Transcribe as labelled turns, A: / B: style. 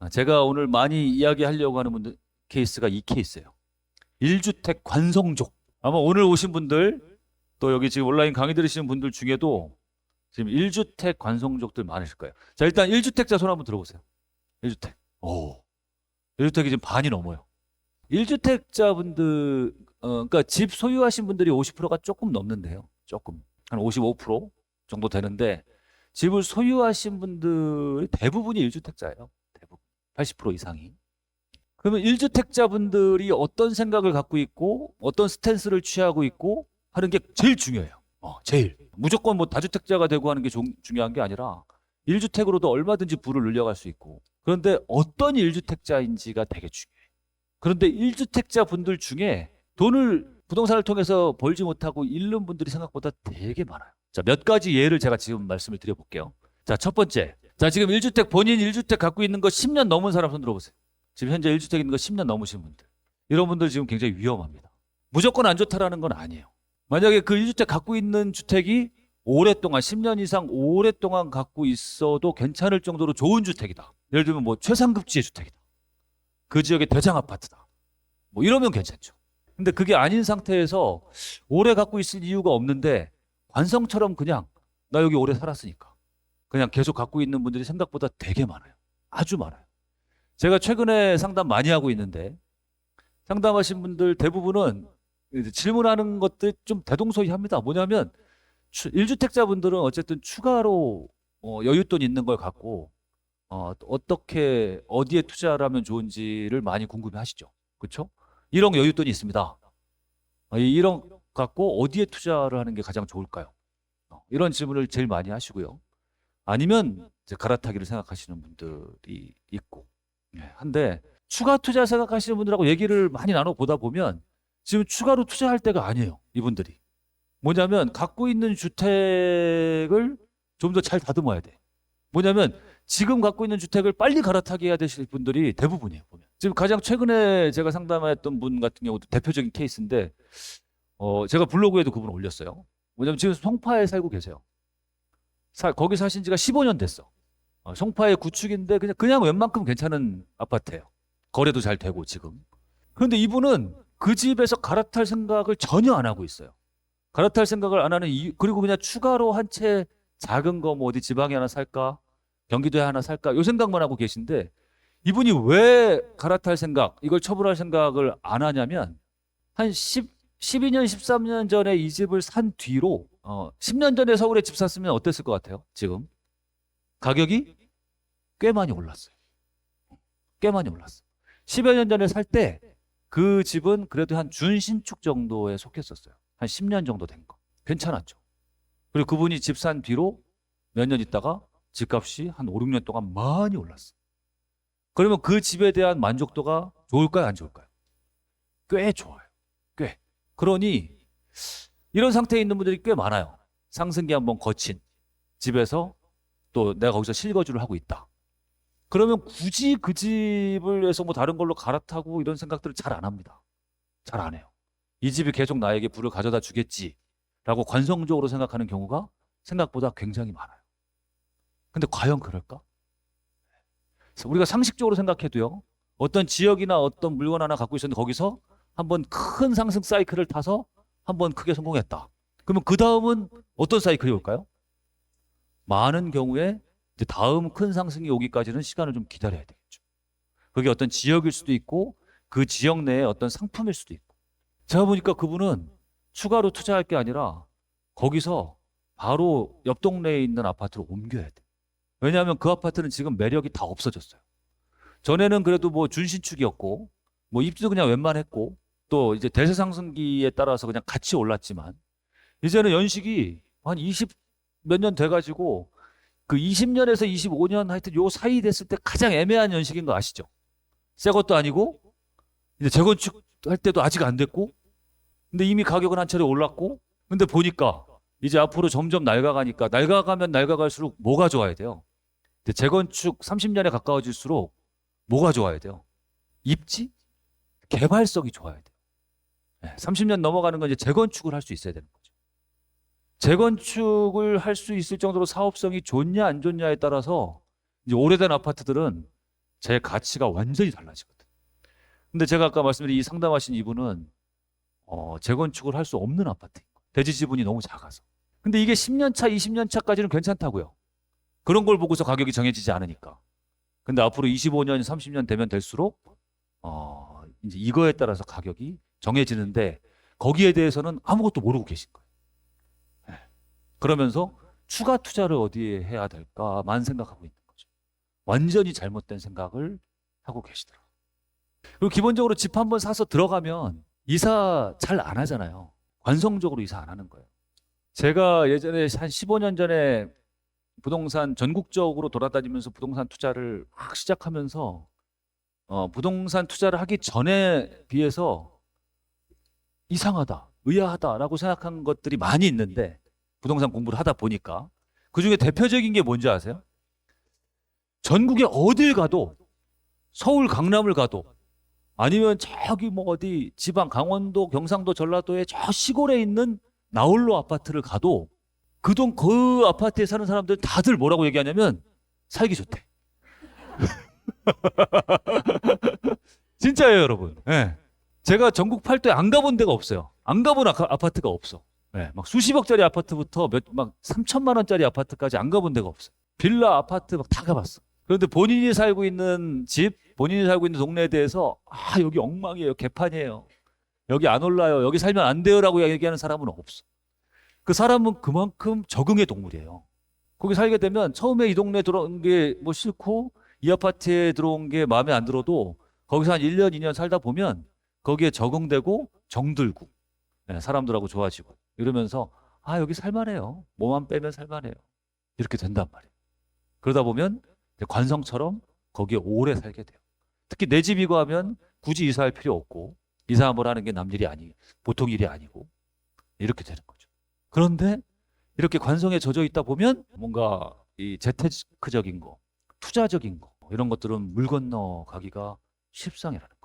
A: 아, 제가 오늘 많이 이야기하려고 하는 분들 케이스가 이 케이스예요. 1주택 관성족. 아마 오늘 오신 분들 또 여기 지금 온라인 강의 들으시는 분들 중에도 지금 1주택 관성족들 많으실 거예요. 자, 일단 1주택자 손 한번 들어보세요. 1주택. 오. 1주택이 지금 반이 넘어요. 1주택자 분들 어 그러니까 집 소유하신 분들이 50%가 조금 넘는데요. 조금. 한 55% 정도 되는데 집을 소유하신 분들이 대부분이 1주택자예요. 대부분. 80% 이상이. 그러면 1주택자분들이 어떤 생각을 갖고 있고 어떤 스탠스를 취하고 있고 하는 게 제일 중요해요. 어, 제일. 무조건 뭐 다주택자가 되고 하는 게 중, 중요한 게 아니라 1주택으로도 얼마든지 부를 늘려갈 수 있고 그런데 어떤 1주택자인지가 되게 중요해요. 그런데 1주택자 분들 중에 돈을 부동산을 통해서 벌지 못하고 잃는 분들이 생각보다 되게 많아요. 자, 몇 가지 예를 제가 지금 말씀을 드려볼게요. 자, 첫 번째. 자, 지금 1주택, 본인 1주택 갖고 있는 거 10년 넘은 사람 손 들어보세요. 지금 현재 1주택 있는 거 10년 넘으신 분들. 이런 분들 지금 굉장히 위험합니다. 무조건 안 좋다라는 건 아니에요. 만약에 그 1주택 갖고 있는 주택이 오랫동안 10년 이상 오랫동안 갖고 있어도 괜찮을 정도로 좋은 주택이다. 예를 들면 뭐 최상급지의 주택이다. 그 지역의 대장 아파트다. 뭐 이러면 괜찮죠. 근데 그게 아닌 상태에서 오래 갖고 있을 이유가 없는데 관성처럼 그냥 나 여기 오래 살았으니까 그냥 계속 갖고 있는 분들이 생각보다 되게 많아요. 아주 많아요. 제가 최근에 상담 많이 하고 있는데 상담하신 분들 대부분은 질문하는 것들 좀 대동소이합니다. 뭐냐면 1주택자 분들은 어쨌든 추가로 어, 여윳돈 있는 걸 갖고 어, 어떻게 어디에 투자를 하면 좋은지를 많이 궁금해 하시죠. 그렇죠? 1억 여윳돈이 있습니다. 어, 이 1억 갖고 어디에 투자를 하는 게 가장 좋을까요? 어, 이런 질문을 제일 많이 하시고요. 아니면 이제 갈아타기를 생각하시는 분들이 있고 예, 한데 추가 투자 생각하시는 분들하고 얘기를 많이 나눠보다 보면 지금 추가로 투자할 때가 아니에요. 이분들이. 뭐냐면 갖고 있는 주택을 좀 더 잘 다듬어야 돼. 뭐냐면 지금 갖고 있는 주택을 빨리 갈아타기 해야 되실 분들이 대부분이에요. 보면. 지금 가장 최근에 제가 상담했던 분 같은 경우도 대표적인 케이스인데 어, 제가 블로그에도 그분 올렸어요. 뭐냐면 지금 송파에 살고 계세요. 사, 거기 사신 지가 15년 됐어. 어, 송파의 구축인데 그냥 그냥 웬만큼 괜찮은 아파트예요. 거래도 잘 되고 지금. 그런데 이분은 그 집에서 갈아탈 생각을 전혀 안 하고 있어요. 갈아탈 생각을 안 하는 이유 그리고 그냥 추가로 한 채 작은 거 뭐 어디 지방에 하나 살까 경기도에 하나 살까 요 생각만 하고 계신데 이분이 왜 갈아탈 생각 이걸 처분할 생각을 안 하냐면 한 10, 12년 13년 전에 이 집을 산 뒤로 어, 10년 전에 서울에 집 샀으면 어땠을 것 같아요 지금 가격이 꽤 많이 올랐어요 꽤 많이 올랐어 10여 년 전에 살 때 그 집은 그래도 한 준신축 정도에 속했었어요 한 10년 정도 된 거. 괜찮았죠. 그리고 그분이 집 산 뒤로 몇 년 있다가 집값이 한 5, 6년 동안 많이 올랐어. 그러면 그 집에 대한 만족도가 좋을까요? 안 좋을까요? 꽤 좋아요. 꽤. 그러니 이런 상태에 있는 분들이 꽤 많아요. 상승기 한번 거친 집에서 또 내가 거기서 실거주를 하고 있다. 그러면 굳이 그 집을 해서 뭐 다른 걸로 갈아타고 이런 생각들을 잘 안 합니다. 잘 안 해요. 이 집이 계속 나에게 부를 가져다 주겠지라고 관성적으로 생각하는 경우가 생각보다 굉장히 많아요. 근데 과연 그럴까? 우리가 상식적으로 생각해도요. 어떤 지역이나 어떤 물건 하나 갖고 있었는데 거기서 한번 큰 상승 사이클을 타서 한번 크게 성공했다. 그러면 그 다음은 어떤 사이클이 올까요? 많은 경우에 다음 큰 상승이 오기까지는 시간을 좀 기다려야 되겠죠. 그게 어떤 지역일 수도 있고 그 지역 내에 어떤 상품일 수도 있고. 제가 보니까 그분은 추가로 투자할 게 아니라 거기서 바로 옆 동네에 있는 아파트로 옮겨야 돼. 왜냐하면 그 아파트는 지금 매력이 다 없어졌어요. 전에는 그래도 뭐 준신축이었고, 뭐 입주 그냥 웬만했고, 또 이제 대세 상승기에 따라서 그냥 같이 올랐지만, 이제는 연식이 한 20 몇 년 돼가지고, 그 20년에서 25년 하여튼 요 사이 됐을 때 가장 애매한 연식인 거 아시죠? 새 것도 아니고, 이제 재건축 할 때도 아직 안 됐고, 근데 이미 가격은 한 차례 올랐고, 근데 보니까 이제 앞으로 점점 낡아가니까 낡아가면 낡아갈수록 뭐가 좋아야 돼요? 재건축 30년에 가까워질수록 뭐가 좋아야 돼요? 입지? 개발성이 좋아야 돼요. 네, 30년 넘어가는 건 이제 재건축을 할 수 있어야 되는 거죠. 재건축을 할 수 있을 정도로 사업성이 좋냐 안 좋냐에 따라서 이제 오래된 아파트들은 제 가치가 완전히 달라지거든. 근데 제가 아까 말씀드린 이 상담하신 이분은 어, 재건축을 할 수 없는 아파트인 거예요. 대지 지분이 너무 작아서. 근데 이게 10년 차, 20년 차까지는 괜찮다고요. 그런 걸 보고서 가격이 정해지지 않으니까. 근데 앞으로 25년, 30년 되면 될수록 어, 이제 이거에 따라서 가격이 정해지는데 거기에 대해서는 아무것도 모르고 계신 거예요. 예. 그러면서 추가 투자를 어디에 해야 될까만 생각하고 있는 거죠. 완전히 잘못된 생각을 하고 계시더라고요. 그리고 기본적으로 집 한 번 사서 들어가면 이사 잘 안 하잖아요. 관성적으로 이사 안 하는 거예요. 제가 예전에 한 15년 전에 부동산 전국적으로 돌아다니면서 부동산 투자를 막 시작하면서 어, 부동산 투자를 하기 전에 비해서 이상하다, 의아하다라고 생각한 것들이 많이 있는데 부동산 공부를 하다 보니까 그 중에 대표적인 게 뭔지 아세요? 전국에 어딜 가도 서울 강남을 가도 아니면 저기 뭐 어디 지방 강원도 경상도 전라도의 저 시골에 있는 나홀로 아파트를 가도 그돈그 아파트에 사는 사람들 다들 뭐라고 얘기하냐면 살기 좋대. 진짜예요, 여러분. 예. 제가 전국 팔도에 안 가본 데가 없어요. 안 가본 아카- 아파트가 없어. 예, 막 수십억짜리 아파트부터 몇 막 3천만 원짜리 아파트까지 안 가본 데가 없어. 빌라 아파트 막 다 가봤어. 그런데 본인이 살고 있는 집, 본인이 살고 있는 동네에 대해서 아 여기 엉망이에요, 개판이에요. 여기 안 올라요, 여기 살면 안 돼요라고 얘기하는 사람은 없어. 그 사람은 그만큼 적응의 동물이에요. 거기 살게 되면 처음에 이 동네 들어온 게 뭐 싫고 이 아파트에 들어온 게 마음에 안 들어도 거기서 한 1년, 2년 살다 보면 거기에 적응되고 정들고 예, 사람들하고 좋아지고 이러면서 아 여기 살만해요. 뭐만 빼면 살만해요. 이렇게 된단 말이에요. 그러다 보면 관성처럼 거기에 오래 살게 돼요. 특히 내 집이고 하면 굳이 이사할 필요 없고 이사 한번 하는 게 남 일이 아니 보통 일이 아니고 이렇게 되는 거죠. 그런데 이렇게 관성에 젖어 있다 보면 뭔가 이 재테크적인 거, 투자적인 거 이런 것들은 물 건너 가기가 쉽상이라는 거예요.